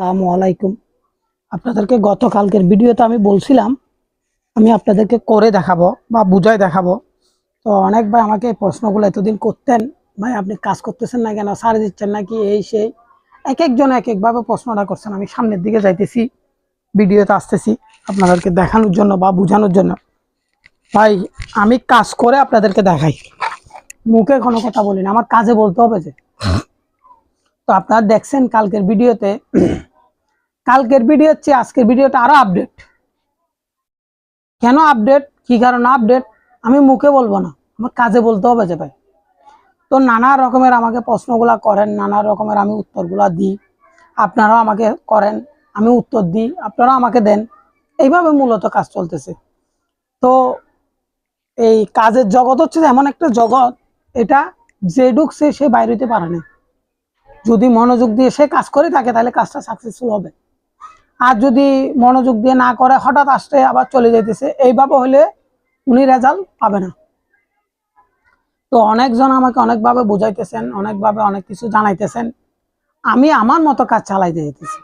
আসসালামু আলাইকুম। আপনাদেরকে গতকালকের ভিডিওতে আমি বলছিলাম, আমি আপনাদেরকে করে দেখাবো বা বুঝাই দেখাবো। তো অনেক ভাই আমাকে এই প্রশ্নগুলো এতদিন করতেন, ভাই আপনি কাজ করতেছেন না কেন, সারে দিচ্ছেন নাকি, এই সেই। এক একজন এক একভাবে প্রশ্নটা করছেন, আমি সামনের দিকে যাইতেছি, ভিডিওতে আসতেছি আপনাদেরকে দেখানোর জন্য বা বোঝানোর জন্য। ভাই, আমি কাজ করে আপনাদেরকে দেখাই। মুখে কোনো কথা বলি না, আমার কাজে বলতে হবে যে। তো আপনারা দেখছেন কালকের ভিডিওতে কালকের ভিডিও হচ্ছে, আজকের ভিডিওটা আরও আপডেট কেন আপডেট কি কারণে আপডেট আমি মুখে বলব না, আমার কাজে বলতে হবে যে ভাই। তো নানা রকমের আমাকে প্রশ্নগুলা করেন, নানা রকমের আমি উত্তরগুলা দিই। আপনারাও আমাকে করেন, আমি উত্তর দিই, আপনারাও আমাকে দেন। এইভাবে মূলত কাজ চলতেছে। তো এই কাজের জগৎ হচ্ছে এমন একটা জগৎ, এটা যে ঢুকছে সে বাইরে পারে না। যদি মনোযোগ দিয়ে সে কাজ করে থাকে, তাহলে কাজটা সাকসেসফুল হবে। আর যদি মনোযোগ দিয়ে না করে, হঠাৎ আসতে আবার চলে যেতেছে এইভাবে হলে উনি রেজাল্ট পাবে না। তো অনেকজন আমাকে অনেকভাবে বুঝাইতেছেন, অনেকভাবে অনেক কিছু জানাইতেছেন। আমি আমার মতো কাজ চালাইতে যেতেছি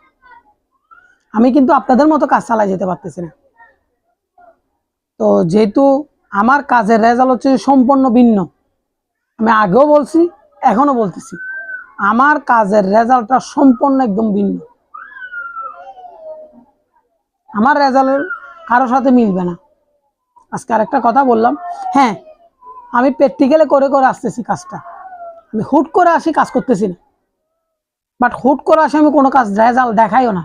আমি কিন্তু আপনাদের মতো কাজ চালাই যেতে পারতেছি না। তো যেহেতু আমার কাজের রেজাল্ট হচ্ছে সম্পূর্ণ ভিন্ন। আমি আগেও বলছি এখনও বলতেছি। আমার কাজের রেজাল্টটা সম্পূর্ণ একদম ভিন্ন। আমার রেজাল্টের কারোর সাথে মিলবে না। আজকে আরেকটা কথা বললাম। হ্যাঁ আমি প্র্যাকটিক্যালে করে করে আসতেছি কাজটা। আমি হুট করে আসি, কাজ করতেছি না। বাট হুট করে আসি আমি কোনো কাজ রেজাল্ট দেখাইও না।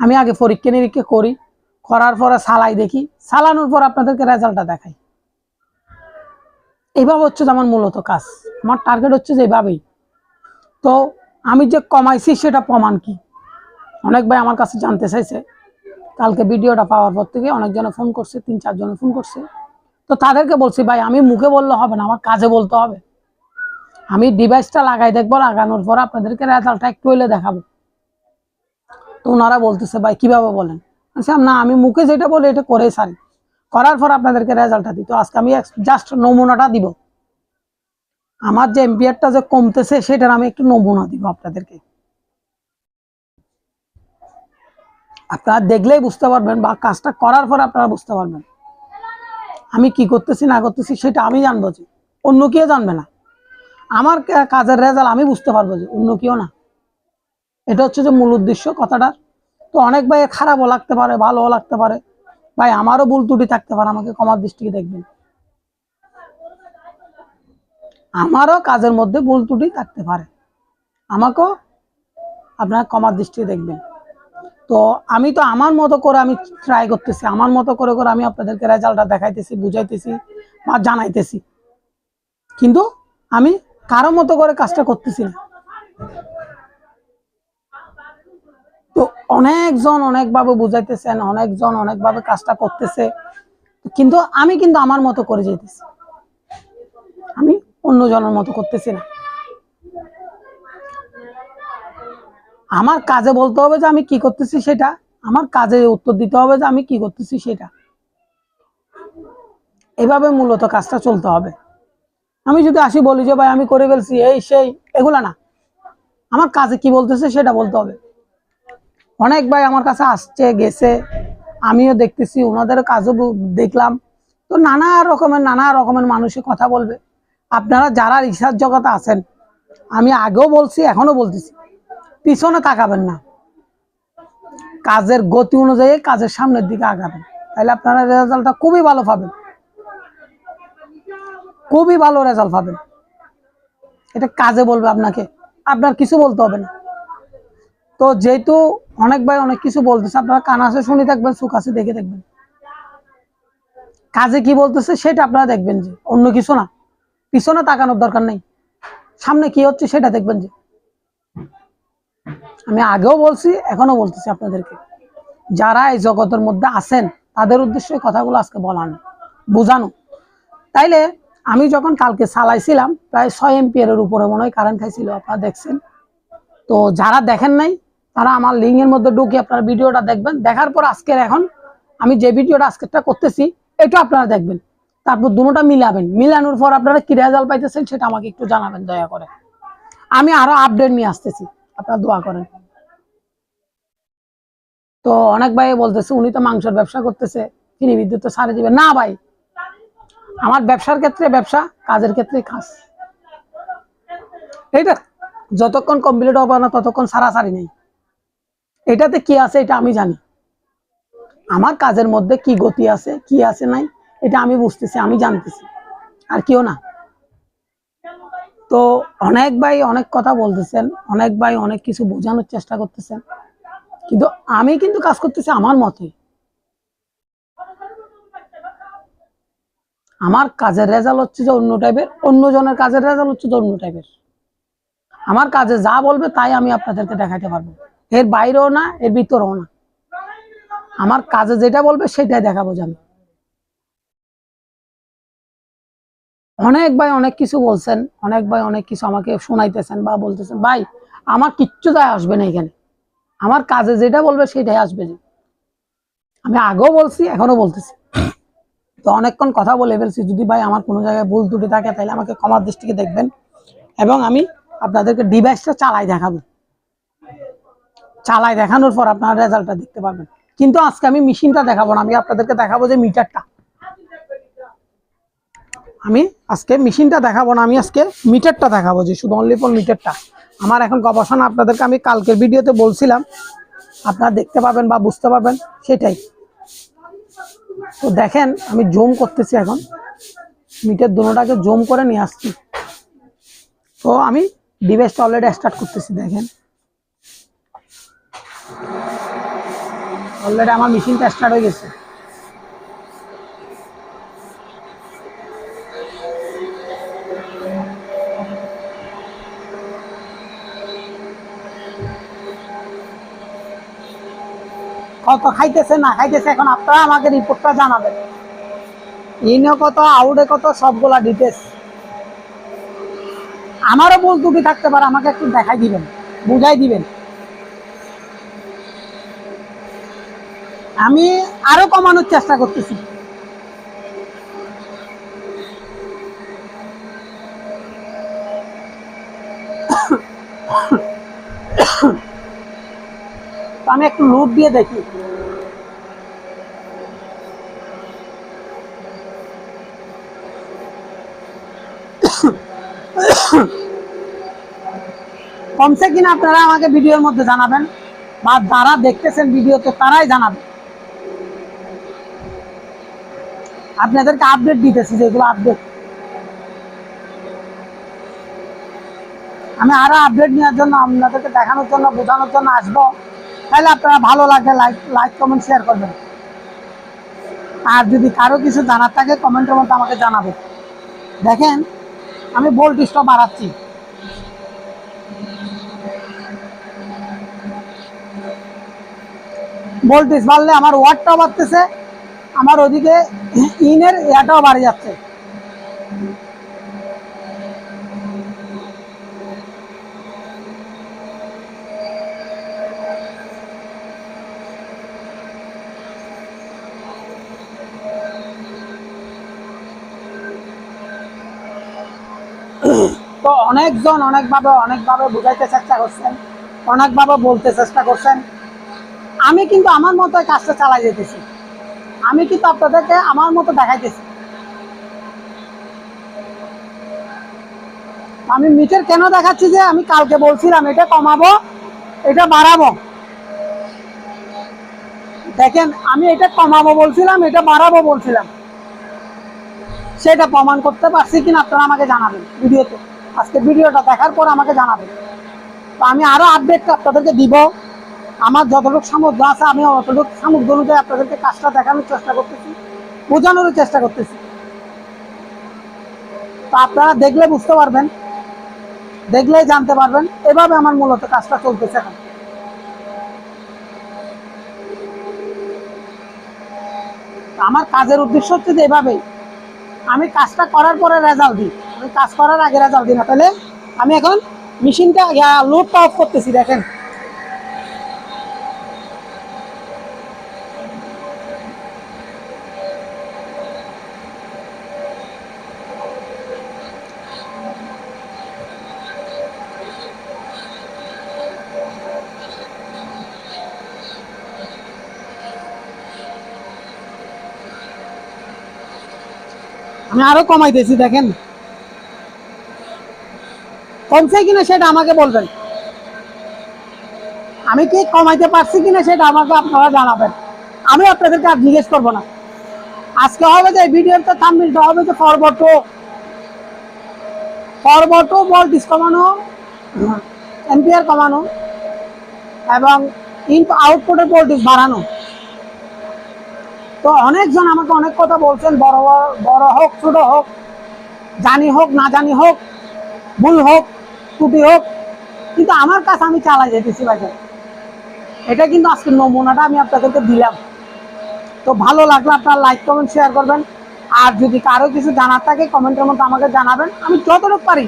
আমি আগে পরীক্ষা নিরীক্ষা করি, করার পরে সালাই দেখি। সালানোর পর আপনাদেরকে রেজাল্টটা দেখাই। এইভাবে হচ্ছে আমার মূলত কাজ। আমার টার্গেট হচ্ছে যে এইভাবেই তো আমি যে কমাইছি সেটা প্রমাণ কি? অনেক ভাই আমার কাছে জানতে চাইছে কালকে ভিডিওটা পাওয়ার পর থেকে অনেকজনে ফোন করছে, তিন চারজনে ফোন করছে। তো তাদেরকে বলছি, ভাই, আমি মুখে বললে হবে না, আমার কাজে বলতে হবে। আমি ডিভাইসটা লাগাই দেখব, লাগানোর পর আপনাদেরকে রেজাল্টটা একটু হইলে দেখাবো। তো ওনারা বলতেছে, ভাই, কীভাবে বলেন? না, আমি মুখে যেটা বলি, এটা করে সারি। করার পর আপনাদেরকে রেজাল্টটা দিই। তো আজকে আমি জাস্ট নমুনাটা দিব। আমার যে এম্পিয়ারটা যে কমতেছে, সেটার আমি একটু নমুনা দিব আপনাদেরকে। আপনারা দেখলেই বুঝতে পারবেন বা কাজটা করার পর আপনারা বুঝতে পারবেন। আমি কি করতেছি, না করতেছি, সেটা আমি জানব যে অন্য কেউ জানবে না। আমার কাজের রেজাল্ট আমি বুঝতে পারব যে অন্য কেউ না। এটা হচ্ছে যে মূল উদ্দেশ্য কথাটার। তো অনেক ভাই খারাপও লাগতে পারে, ভালোও লাগতে পারে। ভাই, আমারও ভুল ত্রুটি থাকতে পারে, আমাকে কমার দৃষ্টিকে দেখবেন। আমারও কাজের মধ্যে ভুল ত্রুটি থাকতে পারে। আমাকেও আপনারা কমার দৃষ্টিতে দেখবেন। তো আমি তো আমার মতো করে আমি ট্রাই করতেছি, আমার মতো করে করে আমি আপনাদেরকে রেজাল্টটা দেখাইতেছি, বুঝাইতেছি বা জানাইতেছি। কিন্তু আমি কারও মতো করে কাজটা করতেছি না। তো অনেকজন অনেকভাবে বুঝাইতেছেন, অনেকজন অনেকভাবে কাজটা করতেছে। কিন্তু আমি কিন্তু আমার মতো করে যেতেছি আমি অন্য জনের মতো করতেছি না। আমার কাজে বলতে হবে যে আমি কি করতেছি সেটা, আমার কাজে উত্তর দিতে হবে যে আমি কি করতেছি সেটা। এভাবে মূলত কাজটা চলতে হবে। আমি যদি আসি বলি যে, ভাই, আমি করে ফেলছি, এই, সেই, এগুলা না। আমার কাজে কি বলতেছে সেটা বলতে হবে। অনেক ভাই আমার কাছে আসছে, গেছে, আমিও দেখতেছি ওনাদের কাজও দেখলাম। তো নানা রকমের নানা রকমের মানুষে কথা বলবে। আপনারা যারা রিসার্চ জগতে আছেন, আমি আগেও বলছি এখনও বলতেছি। পিছনে তাকাবেন না। কাজের গতি অনুযায়ী কাজের সামনের দিকে আগাবেন। তাহলে আপনারা রেজাল্টটা খুবই ভালো পাবেন। খুবই ভালো রেজাল্ট পাবেন। এটা কাজে বলবে আপনাকে। আপনার কিছু বলতে হবে না। তো যেহেতু অনেক ভাই অনেক কিছু বলতেছে, আপনারা কান আছে শুনে থাকবেন সুখ আছে দেখে দেখবেন। কাজে কি বলতেছে সেটা আপনারা দেখবেন যে, অন্য কিছু না। পিছনে তাকানোর দরকার নেই। সামনে কি হচ্ছে সেটা দেখবেন যে। আমি আগেও বলছি এখনও বলতেছি আপনাদেরকে। যারা এই জগতের মধ্যে আছেন, তাদের উদ্দেশ্যে কথাগুলো আজকে বলানো বোঝানো। তাইলে আমি যখন কালকে চালাইছিলাম প্রায় ছয় এমপিয়ার উপরে মনে হয় কারেন্ট খাইছিল, আপনারা দেখছেন। তো যারা দেখেন নাই, তারা আমার লিঙ্কের মধ্যে ঢুকে আপনারা ভিডিওটা দেখবেন। দেখার পর আজকের এখন আমি যে ভিডিওটা আজকেরটা করতেছি, এটা আপনারা দেখবেন। তারপর দুটোটা মিলাবেন। মিলানোর পর আপনারা কি রেজাল্ট পাইতেছেন সেটা আমাকে একটু জানাবেন, দয়া করে। আমি আরও আপডেট নিয়ে আসতেছি। আপনারা দোয়া করেন। তো অনেক ভাই বলতেছে, উনি তো মাংসের ব্যবসা করতেছে, তিনি বিদ্যুৎ তো সারে দিবে না ভাই, আমার ব্যবসার ক্ষেত্রে ব্যবসা, কাজের ক্ষেত্রে কাজ। এইটা যতক্ষণ কমপ্লিট হবে না ততক্ষণ সারাসারি নেই। এটাতে কি আছে এটা আমি জানি। আমার কাজের মধ্যে কি গতি আছে, কি আছে নাই, এটা আমি বুঝতেছি, আমি জানতেছি। আর কেউ না। তো অনেক ভাই অনেক কথা বলতেছেন, অনেক ভাই অনেক কিছু বোঝানোর চেষ্টা করতেছেন। কিন্তু আমি কিন্তু কাজ করতেছি আমার মতে। আমার কাজের রেজাল্ট হচ্ছে যে অন্য টাইপের অন্য জনের কাজের রেজাল্ট হচ্ছে যে অন্য টাইপের আমার কাজে যা বলবে তাই আমি আপনাদেরকে দেখাতে পারব। এর বাইরেও না, এর ভিতরেও না। আমার কাজে যেটা বলবে সেটাই দেখাবো যে আমি। অনেক ভাই অনেক কিছু বলছেন, অনেক ভাই অনেক কিছু আমাকে শোনাইতেছেন বা বলতেছেন, ভাই, আমার কিচ্ছু যায় আসবে না এখানে। আমার কাজে যেটা বলবে সেটাই আসবে যে। আমি আগেও বলছি এখনও বলতেছি। তো অনেকক্ষণ কথা বলে ফেলছি, যদি ভাই আমার কোনো জায়গায় ভুল ত্রুটি থাকে, তাহলে আমাকে ক্ষমার দৃষ্টিকে দেখবেন। এবং আমি আপনাদেরকে ডিভাইসটা চালাই দেখাবো। চালাই দেখানোর পর আপনারা রেজাল্টটা দেখতে পারবেন। কিন্তু আজকে আমি মেশিনটা দেখাবো না, আমি আপনাদেরকে দেখাবো যে মিটারটা। আমি আজকে মেশিনটা দেখাবো না, আমি আজকে মিটারটা দেখাবো যে শুধু অনলি ফর মিটারটা আমার এখন গবেষণা আপনাদেরকে আমি কালকের ভিডিওতে বলছিলাম। আপনারা দেখতে পাবেন বা বুঝতে পারবেন, সেটাই। তো দেখেন, আমি জুম করতেছি এখন। মিটের দুটোটাকে জুম করে নিয়ে আসছি। তো আমি ডিভাইসটা অলরেডি স্টার্ট করতেছি, দেখেন। অলরেডি আমার মেশিনটা স্টার্ট হয়ে গেছে। কত খাইতেছে, না খাইতেছে, এখন আপনারা আমাকে রিপোর্টটা জানাবেন। ইনে কত আউটে কত, সবগুলা ডিটেলস আমারও ভুল ত্রুটি থাকতে পারে, আমাকে একটু দেখাই দিবেন, বুঝাই দিবেন। আমি আরও কমানোর চেষ্টা করতেছি। আমি একটু লুট দিয়ে দেখি। কমছে কিনা আপনারা আমাকে ভিডিওর মধ্যে জানাবেন, বা যারা দেখতেছেন ভিডিওতে তারাই জানাবেন। আপনাদেরকে আপডেট দিতেছি যেগুলো আপডেট আমি আরও আপডেট নেওয়ার জন্য আপনাদেরকে দেখানোর জন্য, বোঝানোর জন্য আসব। তাহলে আপনারা ভালো লাগলে লাইক লাইক কমেন্ট শেয়ার করবেন। আর যদি কারও কিছু জানার থাকে কমেন্টের মধ্যে আমাকে জানাবে দেখেন, আমি ভোল্টেজটা বাড়াচ্ছি। ভোল্টেজ বাড়লে আমার ওয়াটটাও বাড়তেছে, আমার ওদিকে ইনের ইয়াটাও বাড়ে যাচ্ছে তো অনেকজন অনেকভাবে অনেকভাবে বুঝাইতে চেষ্টা করছেন, অনেকভাবে বলতে চেষ্টা করছেন। আমি কিন্তু আমার মতো কাজটা চালাই যেতেছি। আমি কিন্তু আপনাদেরকে আমার মতো দেখাইতেছি। আমি মিটার কেন দেখাচ্ছি যে আমি কালকে বলছিলাম, এটা কমাবো, এটা বাড়াবো। দেখেন, আমি এটা কমাবো বলছিলাম, এটা বাড়াবো বলছিলাম। সেটা প্রমাণ করতে পারছি কিনা আপনারা আমাকে জানাবেন ভিডিওতে। আজকে ভিডিওটা দেখার পর আমাকে জানাবেন তো আমি আরও আপডেট আপনাদেরকে দিব। আমার যতটুকু সামর্থ্য আছে, আমি অতটুকু সামর্থ্য অনুযায়ী আপনাদেরকে কাজটা দেখানোর চেষ্টা করতেছি বোঝানোর চেষ্টা করতেছি। তো আপনারা দেখলে বুঝতে পারবেন, দেখলেই জানতে পারবেন, এভাবে আমার মূলত কাজটা চলতেছে এখন। আমার কাজের উদ্দেশ্য হচ্ছে যে এভাবেই, আমি কাজটা করার পরে রেজাল্ট দিই। কাজ করার আগে রাজাল দিন না। তাহলে আমি এখন মেশিনটা লোডটা অফ করতেছি, দেখেন। আমি আরও কমাইতেছি, দেখেন। কমছে কিনা সেটা আমাকে বলবেন। আমি কি কমাইতে পারছি কিনা সেটা আমাকে আপনারা জানাবেন। আমি আপনাদেরকে আর জিজ্ঞেস করব না। আজকে হবে যে ভিডিওতে থাম্বনেলটা হবে যে forward to forward to voltage কমানো এম্পিয়ার কমানো, এবং ইন আউটপুটের ভোল্টেজ বাড়ানো। তো অনেকজন আমাকে অনেক কথা বলছেন, বড়- বড় হোক, ছোট হোক, জানি হোক, না জানি হোক, ভুল হোক ত্রুটি হোক, কিন্তু আমার কাছে আমি চালাই যেতেছি বাজার এটা কিন্তু আজকে নমুনাটা আমি আপনাদেরকে দিলাম। তো ভালো লাগলে আপনারা লাইক কমেন্ট শেয়ার করবেন। আর যদি কারও কিছু জানার থাকে কমেন্টের মধ্যে আমাকে জানাবেন। আমি যতটুকু পারি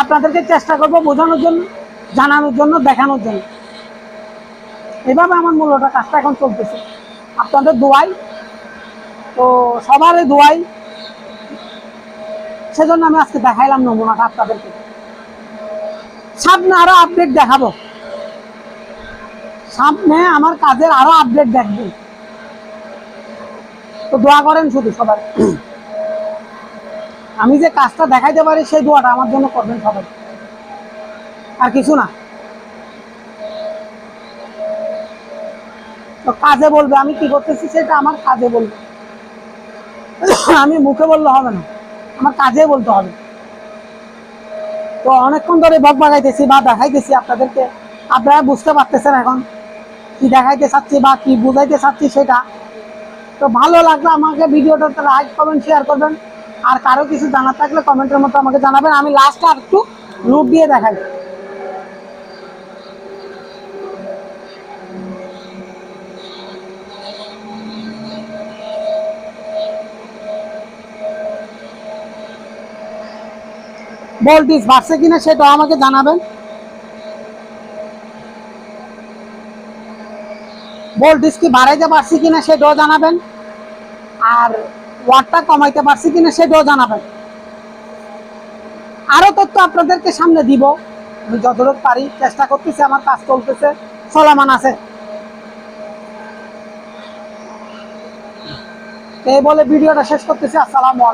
আপনাদেরকে চেষ্টা করব বোঝানোর জন্য, জানানোর জন্য, দেখানোর জন্য। এভাবে আমার মূল্যটা কাজটা এখন চলতেছে। আপনাদের দোয়াই, তো সবারই দোয়াই। সেজন্য আমি আজকে দেখাইলাম নমুনাটা আপনাদেরকে। সামনে আরও আপডেট দেখাবো। সামনে আমার কাজের আরও আপডেট দেখবেন তো দোয়া করেন শুধু সবাই। আমি যে কাজটা দেখাইতে পারি, সেই দোয়াটা আমার জন্য করবেন সবাই। আর কিছু না। তো কাজে বলবে, আমি কি করতেছি সেটা আমার কাজে বলবে। আমি মুখে বললে হবে না। আমার কাজে বলতে হবে। তো অনেকক্ষণ ধরে বক বাগাইতেছি বা দেখাইতেছি আপনাদেরকে। আপনারা বুঝতে পারতেছেন এখন কি দেখাইতে চাচ্ছি বা কি বুঝাইতে চাচ্ছি সেটা। তো ভালো লাগল আমাকে ভিডিওটা লাইক করবেন শেয়ার করবেন। আর কারও কিছু জানার থাকলে কমেন্টের মতো আমাকে জানাবেন। আমি লাস্টে আর একটু রূপ দিয়ে দেখাই। ভোল্টেজ বাড়ছে কিনা সেটাও আমাকে জানাবেন। ভোল্টেজ কি বাড়াইতে পারছি কিনা সেটাও জানাবেন। আর ওয়াটটা কমাইতে পারছি কিনা সেটাও জানাবেন। আরও তথ্য আপনাদেরকে সামনে দিব। আমি যতটুকু পারি চেষ্টা করতেছি, আমার কাজ চলতেছে, চলমান আছে। এই বলে ভিডিওটা শেষ করতেছি, আসসালামু